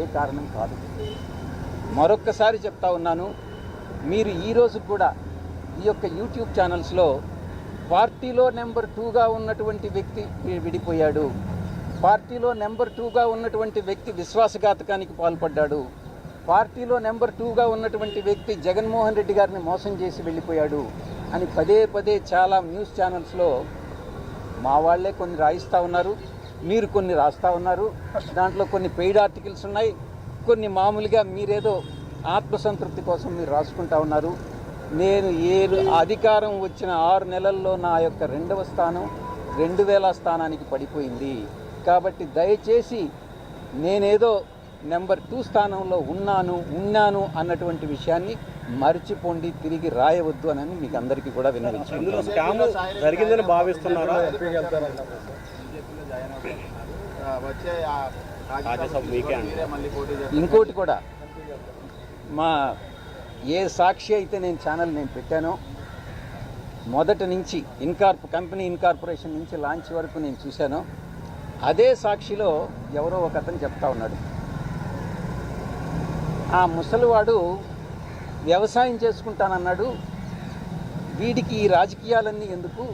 ఏ కారణం కాదు. మరొక్కసారి చెప్తా ఉన్నాను మీరు ఈరోజు కూడా ఈ యొక్క యూట్యూబ్ ఛానల్స్లో పార్టీలో నెంబర్ టూగా ఉన్నటువంటి వ్యక్తి విడిపోయాడు. పార్టీలో నెంబర్ టూగా ఉన్నటువంటి వ్యక్తి విశ్వాసఘాతకానికి పాల్పడ్డాడు. పార్టీలో నెంబర్ టూగా ఉన్నటువంటి వ్యక్తి జగన్మోహన్ రెడ్డి గారిని మోసం చేసి వెళ్ళిపోయాడు అని పదే పదే చాలా న్యూస్ ఛానల్స్లో మా వాళ్ళే కొన్ని రాయిస్తూ ఉన్నారు. మీరు కొన్ని రాస్తా ఉన్నారు. దాంట్లో కొన్ని పెయిడ్ ఆర్టికల్స్ ఉన్నాయి. కొన్ని మామూలుగా మీరేదో ఆత్మసంతృప్తి కోసం మీరు రాసుకుంటా ఉన్నారు. నేను ఏ అధికారం వచ్చిన ఆరు నెలల్లో నా యొక్క రెండవ స్థానం రెండు వేల స్థానానికి పడిపోయింది. కాబట్టి దయచేసి నేనేదో నెంబర్ టూ స్థానంలో ఉన్నాను ఉన్నాను అన్నటువంటి విషయాన్ని మర్చిపోండి తిరిగి రాయవద్దు అని మీకు అందరికీ కూడా విన్నవించాను జాయిన్ అవుతున్నారు ఆ, వచ్చే ఆ రాజ్యసభ మీకే అండి. మీరే మళ్ళీ పోటీ చేస్తారు. ఇంకోటి కూడా మా ఏ సాక్షి అయితే నేను ఛానల్ నేను పెట్టానో మొదటి నుంచి ఇన్కార్ప్ కంపెనీ ఇన్కార్పొరేషన్ నుంచి లాంచ్ వరకు నేను చూశానో అదే సాక్షిలో ఎవరో ఒక అతను చెప్తా ఉన్నాడు. ఆ ముసలివాడు వ్యవసాయం చేసుకుంటానన్నాడు వీడికి ఈ రాజకీయాలన్నీ ఎందుకు?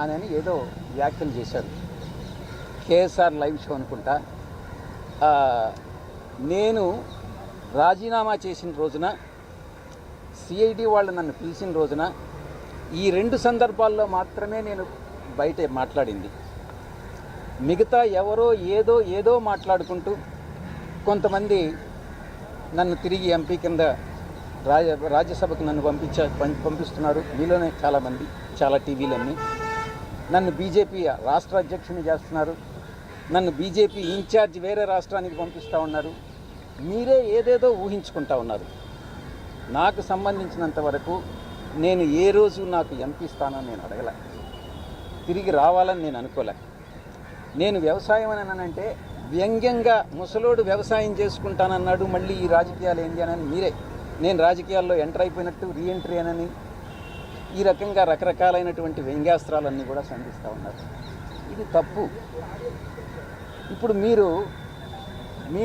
అని అని ఏదో వ్యాఖ్యలు చేశారు. కేఎస్ఆర్ లైవ్ షో అనుకుంటా. నేను రాజీనామా చేసిన రోజున సిఐడి వాళ్ళు నన్ను పిలిచిన రోజున ఈ రెండు సందర్భాల్లో మాత్రమే నేను బయట మాట్లాడింది. మిగతా ఎవరో ఏదో ఏదో మాట్లాడుకుంటూ కొంతమంది నన్ను తిరిగి ఎంపీ కింద రాజ్య రాజ్యసభకు నన్ను పంపించ పం- పంపిస్తున్నారు. మీలోనే చాలామంది చాలా టీవీలన్నీ. నన్ను బీజేపీ రాష్ట్ర అధ్యక్షుని చేస్తున్నారు. నన్ను బీజేపీ ఇన్ఛార్జ్ వేరే రాష్ట్రానికి పంపిస్తూ ఉన్నారు. మీరే ఏదేదో ఊహించుకుంటా ఉన్నారు. నాకు సంబంధించినంత వరకు నేను ఏ రోజు నాకు ఎంపీ స్థానం నేను అడగలే. తిరిగి రావాలని నేను అనుకోలే. నేను వ్యవసాయం అని అనంటే వ్యంగ్యంగా ముసలోడు వ్యవసాయం చేసుకుంటానన్నాడు మళ్ళీ ఈ రాజకీయాలు ఏంటి అని మీరే. నేను రాజకీయాల్లో ఎంటర్ అయిపోయినట్టు రీఎంట్రీ అనని ఈ రకంగా రకరకాలైనటువంటి వ్యంగ్యాస్త్రాలన్నీ కూడా సంధిస్తూ ఉన్నారు. ఇది తప్పు. ఇప్పుడు మీరు